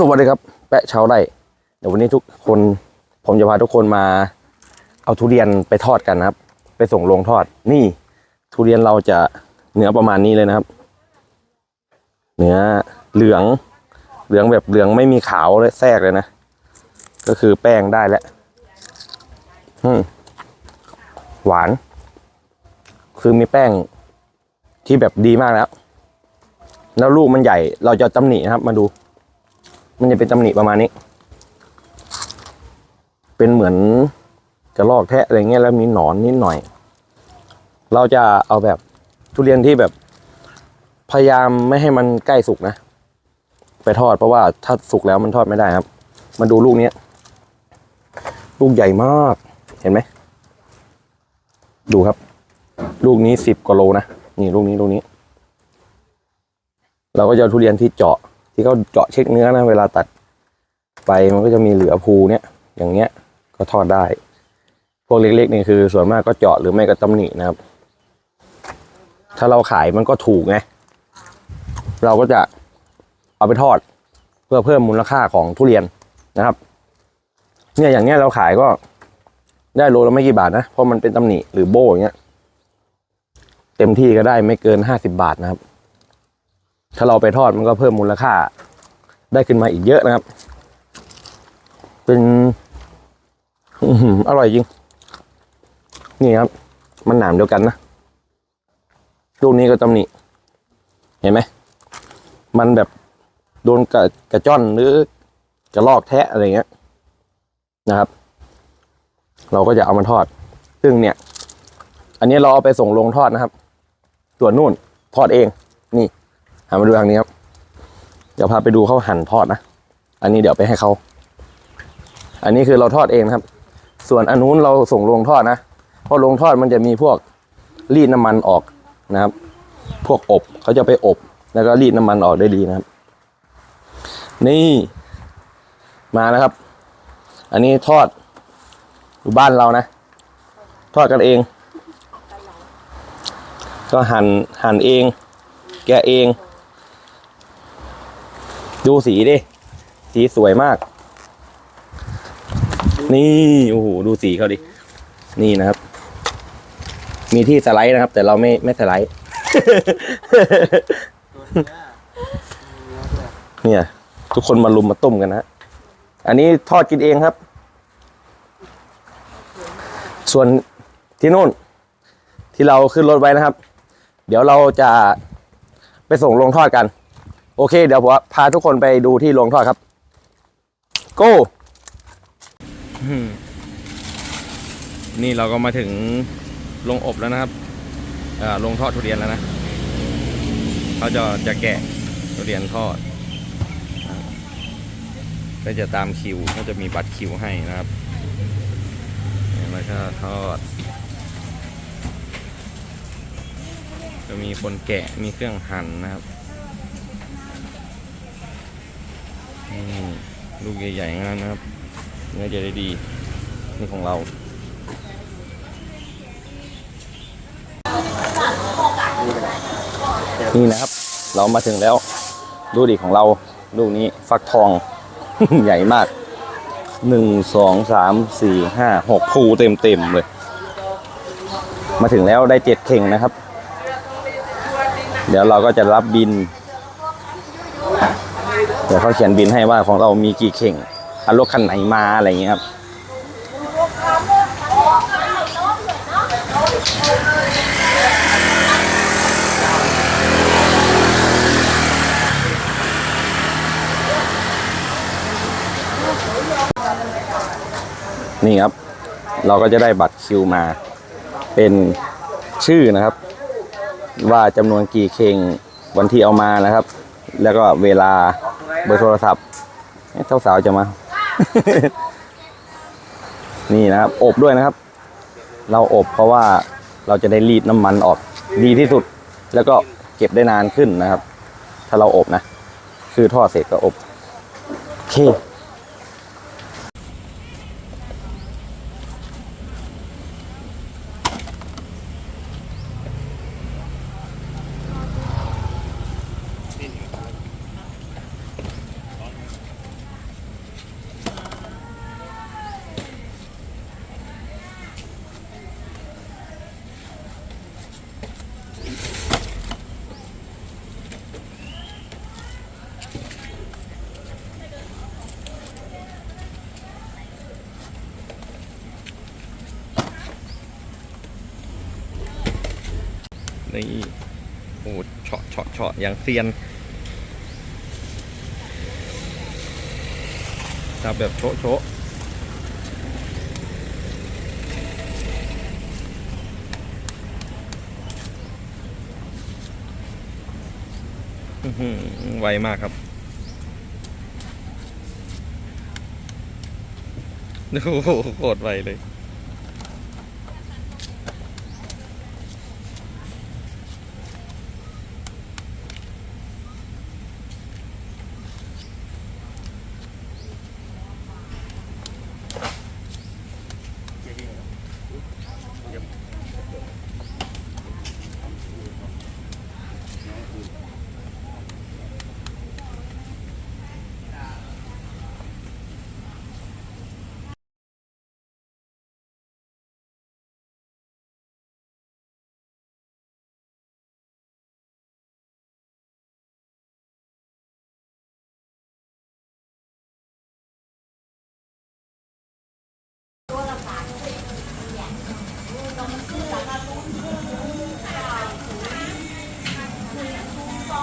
สวัสดีครับ แปะชาวไร่เดี๋ยววันนี้ทุกคนผมจะพาทุกคนมา เอาทุเรียนไปทอดกันนะครับ ไปส่งโรงทอด นี่ ทุเรียนเราจะเนื้อประมาณนี้เลยนะครับ เนื้อเหลือง เหลืองแบบเหลืองไม่มีขาวเลยแทรกเลยนะ ก็คือแป้งได้แล้วอืมหวาน คือมีแป้งที่แบบดีมากแล้ว แล้วลูกมันใหญ่ เราจะตำหนินะครับ มาดู มันจะเป็นตำหนิประมาณนี้ เป็นเหมือนกระรอกแทะอะไรเงี้ยแล้วมีหนอนนิดหน่อย เราจะเอาแบบทุเรียนที่แบบพยายามไม่ให้มันใกล้สุกนะ ไปทอดเพราะว่าถ้าสุกแล้วมันทอดไม่ได้ครับ มาดูลูกเนี้ยลูกใหญ่มากเห็นไหม ดูครับ ลูกนี้สิบกว่าโลนะ นี่ลูกนี้ลูกนี้ เราก็จะทุเรียนที่เจาะ ที่เขาเจาะเช็คเนื้อนะเวลาตัดไปมันก็จะมีเหลือภูเนี่ย อย่างเงี้ยก็ทอดได้ พวกเล็กๆนี่คือส่วนมากก็เจาะหรือไม่ก็ตำหนินะครับ ถ้าเราขายมันก็ถูกไงเราก็จะเอาไปทอดเพื่อเพิ่มมูลค่าของทุเรียนนะครับ เนี่ยอย่างเนี้ยเราขายก็ได้โลละไม่กี่บาทนะเพราะมันเป็นตำหนิหรือโบอย่างเงี้ย เต็มที่ก็ได้ไม่เกินห้าสิบาทนะครับ ถ้าเราไปทอดมันก็เพิ่มมูลค่า ได้ขึ้นมาอีกเยอะนะครับ เป็นอร่อยจริง นี่ครับ มันหนามเดียวกันนะลูกนี้ก็ตำหนิเห็นไหม มันแบบโดนกระกระจ้อนหรือกระลอกแทะอะไรเงี้ยนะครับ เราก็จะเอามาทอด ซึ่งเนี่ย อันนี้เราเอาไปส่งโรงทอดนะครับส่วนู่นทอดเอง นี่ มาดูทางนี้ครับ เดี๋ยวพาไปดูเขาหั่นทอดนะ อันนี้เดี๋ยวไปให้เขา อันนี้คือเราทอดเองครับ ส่วนอันนู้นเราส่งโรงทอดนะ เพราะโรงทอดมันจะมีพวกรีดน้ำมันออกนะครับ พวกอบเขาจะไปอบ แล้วก็รีดน้ำมันออกได้ดีนะครับ นี่มาแล้วครับ อันนี้ทอดอยู่บ้านเรานะ ทอดกันเอง ก็หั่นหั่นเอง แกะเอง ดูสีดิ สีสวยมาก นี่ โอ้โห ดูสีเขาดิ นี่นะครับ มีที่สไลด์นะครับ แต่เราไม่ไม่สไลด์ เนี่ย ทุกคนมาลุมมาต้มกันนะ อันนี้ทอดกินเองครับ ส่วนที่นู่น ที่เราขึ้นรถไว้นะครับ เดี๋ยวเราจะไปส่งโรงทอดกัน โอเค เดี๋ยวผมพาทุกคนไปดูที่โรงทอดครับ โก้นี่เราก็มาถึงโรงอบแล้วนะครับโรงทอดทุเรียนแล้วนะเขาจะจะแกะทุเรียนทอดก็จะตามคิวก็จะมีบัตรคิวให้นะครับแล้วก็ทอด จะมีคนแกะมีเครื่องหั่นนะครับ ลูกใหญ่ๆงั้นนะครับเนื้อจะได้ดีนี่ของเรานี่นะครับ เรามาถึงแล้วดูดิของเราลูกนี้ฟักทอง ใหญ่มากหนึ่งสองสามสี่ห้าหกภูเต็มเต็มเลย มาถึงแล้วได้เจ็ดเข่งนะครับ เดี๋ยวเราก็จะรับบิน เดี๋ยวเขาเขียนบินให้ว่าของเรามีกี่เข่งอารถคันไหนมาอะไรอย่างเงี้ยครับนี่ครับ เราก็จะได้บัตรคิวมา เป็นชื่อนะครับ ว่าจำนวนกี่เคงวันที่เอามานะครับ แล้วก็เวลาเบอร์โทรศัพท์เอ๊ะสาวๆจะมา นี่นะครับ อบด้วยนะครับ เราอบเพราะว่าเราจะได้รีดน้ำมันออกดีที่สุด แล้วก็เก็บได้นานขึ้นนะครับ ถ้าเราอบนะ คือทอดเสร็จก็อบโอเค นี่โอ้เฉาะเฉาะเฉาะอย่างเซียนจับแบบโชะโชะไวมากครับ โอ้โหโคตรไวเลย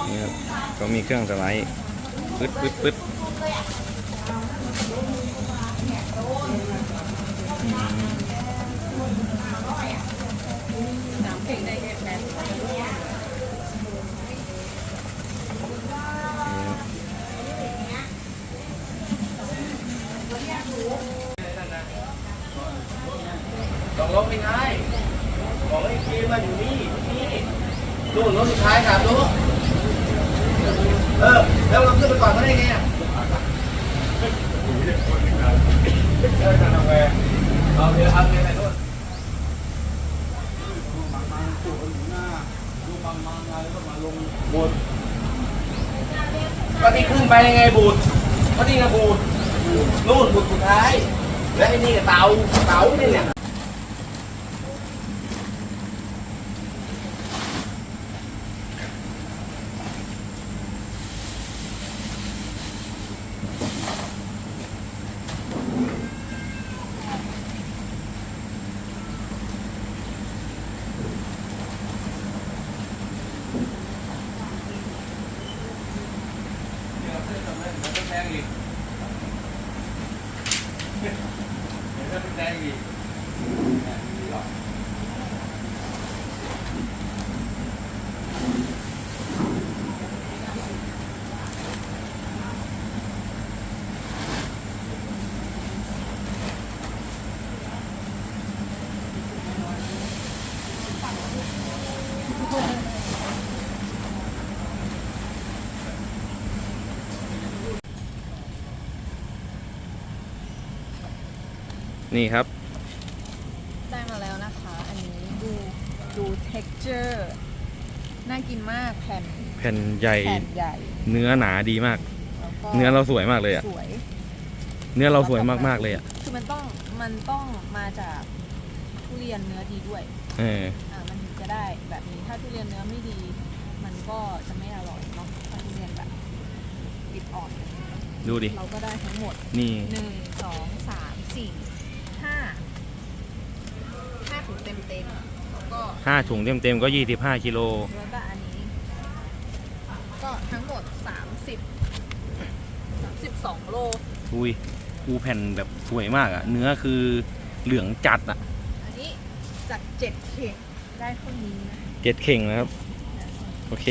นี่ครับก็มีเครื่องสไลด์ปึ๊ดปึ๊ดปึ๊ดอืมนี่ครับสองรถไม่ใช่บอกไอ้คีมาอยู่นี่นี่นู่นรถสุดท้ายครับลูก เออ แล้วเราขึ้นไปก่อนเขาได้ไงอะเออทำไงเอาเดี๋ยวเอาเดี๋ยวไปนู่นบูดก็ที่ขึ้นไปยังไงบูดก็นี่ไงบูดนู่นบูดสุดท้าย และไอ้นี่ก็เตาเตาเนี่ย เนี่ย นี่ครับ ได้มาแล้วนะคะ อันนี้ดูดู texture น่ากินมากแผ่นแผ่นใหญ่ แผ่นใหญ่เนื้อหนาดีมาก แล้วก็เนื้อเราสวยมากเลยอะ สวย เนื้อเราสวยมากๆเลยอะ คือมันต้องมันต้องมาจากทุเรียนเนื้อดีด้วย เออ อ่ามันถึงจะได้แบบนี้ถ้าทุเรียนเนื้อไม่ดี มันก็จะไม่อร่อยเนาะถ้าทุเรียนแบบติดอ่อน ดูดิ เราก็ได้ทั้งหมดนี่ หนึ่งสองสามสี่ห้าห้าถุง เต็มเต็มๆแล้วก็ห้าถุงเต็มๆก็ยี่สิบห้ากิโล แล้วก็อันนี้ ก็ทั้งหมด30 32โลอุ้ยอูแผ่นแบบสวยมากอะ เนื้อคือเหลืองจัดอะอันนี้จาก7เข่งได้เท่านี้นะ เจ็ดเข่งนะครับ โอเค